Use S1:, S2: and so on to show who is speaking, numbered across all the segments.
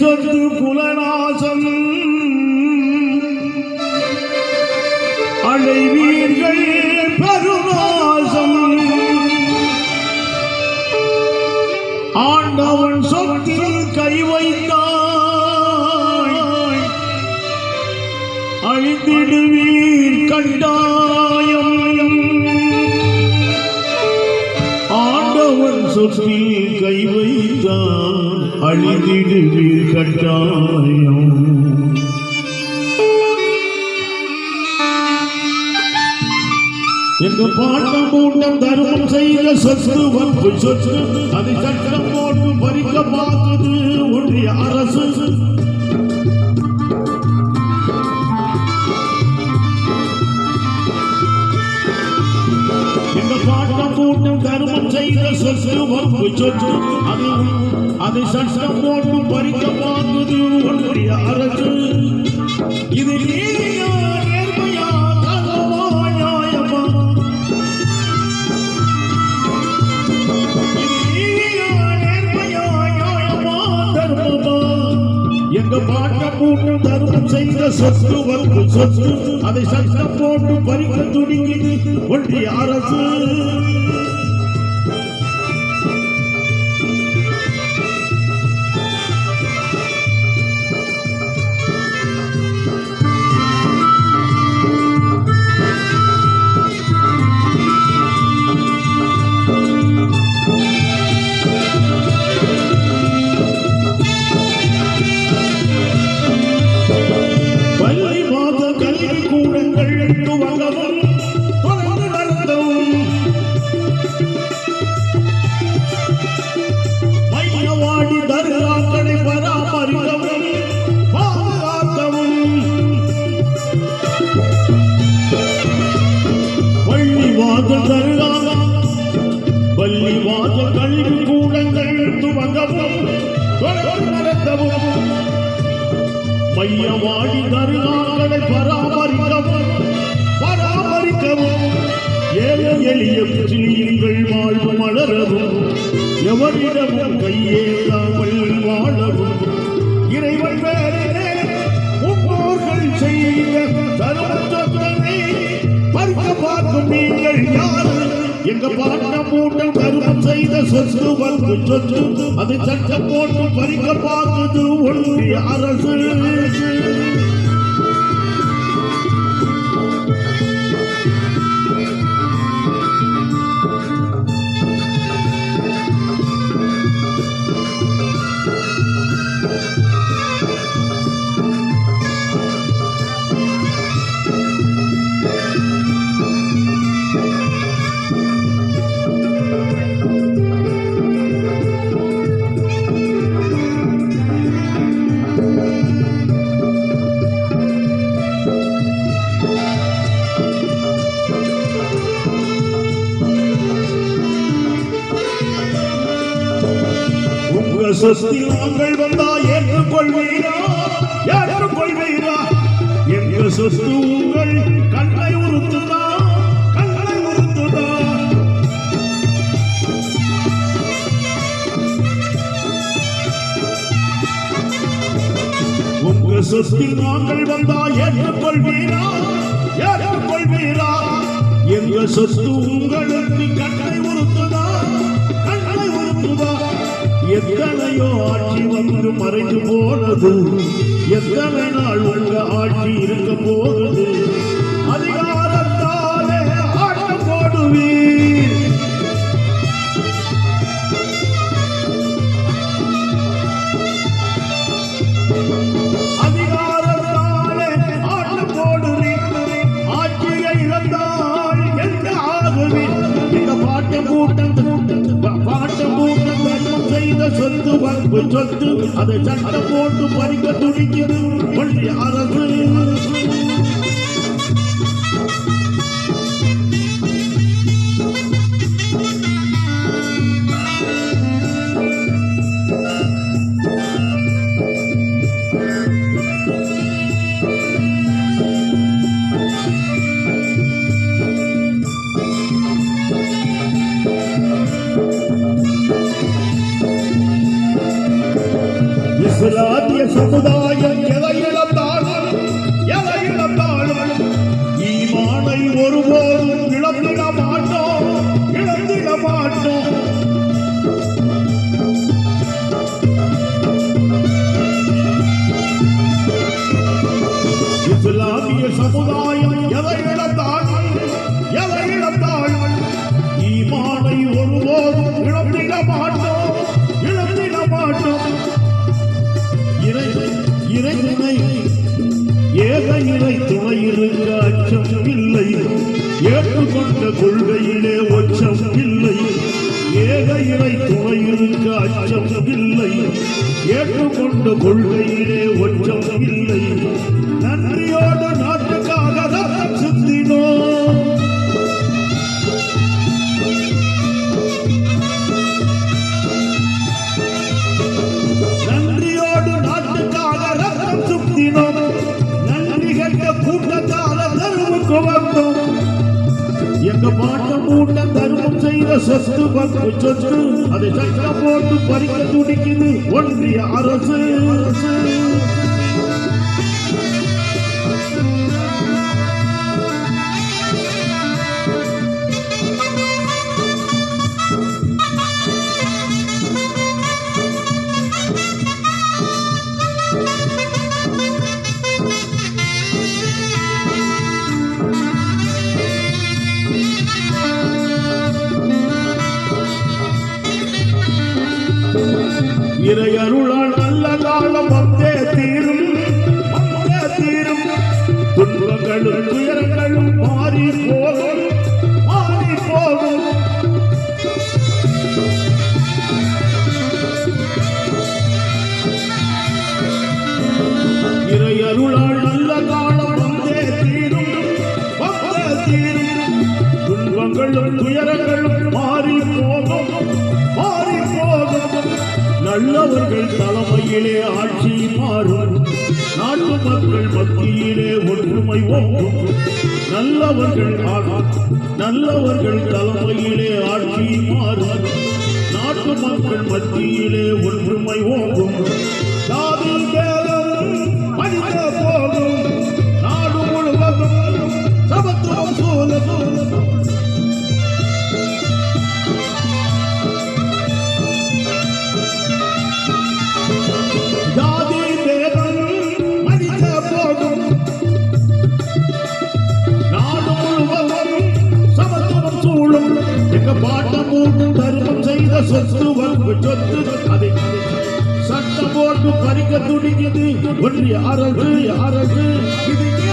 S1: சொத்து குலநாசம் அழைவீர்கள் பெருநாசம் ஆண்டவன் சொத்தில் கை வைத்தாய். அழிந்திடுவீர் கண்டாயம். ஆண்டவன் சொத்தில் கை வைத்தான் அழிந்திடுவீர் கட்டாயம். என்று பாட்டம் மூட்டம் தர்மம் செய்த சொத்து வன்பு சொத்து அதை சட்டம் போட்டு பறிக்க பார்த்து கருமம் செய்த சொத்து வன்பு சொத்து அதை அதை சட்டம் போட்டு பறிக்க பார்த்தது அரசு. இது நீதியா நேர்மையா எங்க பாட்ட செய்த சொத்து வந்து சொத்து அதை சட்டம் போட்டு பறிக்க துடிக்குது ஒன்றிய அரசு. ಮಾಡಿದ್ದು எளிய முஸ்லீம்கள் வாழ்வு மலரவும். எவரிடமும் கையேறாமல் வாழவும். இறைவன் வேறே முன்னோர்கள் செய்த தருமத்தனை பார்க்க பார்க்கும் நீங்கள் யாரு? எங்க பாட்ட மூட்டம் கருமம் செய்த சொத்து வந்து சொத்து அது சட்டம் போட்டு பறிக்க பார்க்குது ஒன்று அரசு. உங்க சொஸ்தி நாங்கள் வந்தா ஏற்றுக்கொள்வீரா? ஏற்றுக்கொள்வீரா? எங்க சொத்து உங்கள் கண்ணை உறுத்துதா? கண்ணை உறுத்துதா? உங்க சொஸ்தி நாங்கள் வந்தா ஏற்றுக்கொள்வீரா? ஏற்றுக்கொள்வீரா? எங்க சொத்து உங்களுக்கு கண்ணை உறுத்துதா? கண்ணை உறுத்துதா? எத்தனையோ ஆட்சி வந்து மறைந்து போனது எத்தனை சொத்து அதை சட்டம் போட்டு பறிக்க துடிக்கிறது ஒன்றிய அரசு. சமுதாயம் எதை இழந்தாலும் எதை இழந்தாலும் ஈமானை ஒருபோதும் இழந்திட மாட்டோம் இழந்திட மாட்டோம். இஸ்லாமிய சமுதாயம் எதை இழந்தாலும் எதை இழந்தாலும் ஈமானை ஒருபோதும் இழந்திட மாட்டோம். இறை துணை ஏக இறை துணை இருக்க அச்சம் இல்லை. ஏற்றுக்கொண்ட கொள்கையிலே ஒச்சம் இல்லை. ஏக இறை துணை இருக்க அச்சம் இல்லை. ஏற்றுக்கொண்ட கொள்கையிலே ஒச்சம் இல்லை. செய்த சொத்து சொத்து அதை சட்டம் போட்டு பறிக்க துடிக்குது ஒன்றிய அரசு அரசு. துன்பங்களும் துயரங்களும் மாறி போகும் மாறி போகும். இறையருளால் நல்ல காலம் வந்தே தீரும். வந்தே தீரும். துன்பங்களும் துயரங்களும் மாறி போகும் மாறி போகும். நல்லவர்கள் தலைமையிலே ஆட்சி மாறும். நாட்டு மக்கள் மத்தியிலே ஒற்றுமை ஓங்கும். நல்லவர்கள் ஆ- நல்லவர்கள் தலைமையிலே ஆட்சி மாறும். நாட்டு மக்கள் மத்தியிலே ஒற்றுமை ஓங்கும். சொத்து வன்பு சொத்து அதை அதை சட்டம் போட்டு பறிக்க துடிக்குது ஒன்றிய அரசு அரசு இது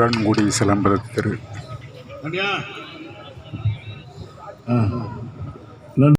S2: உடன்குடி சிலம்பரத்து திரு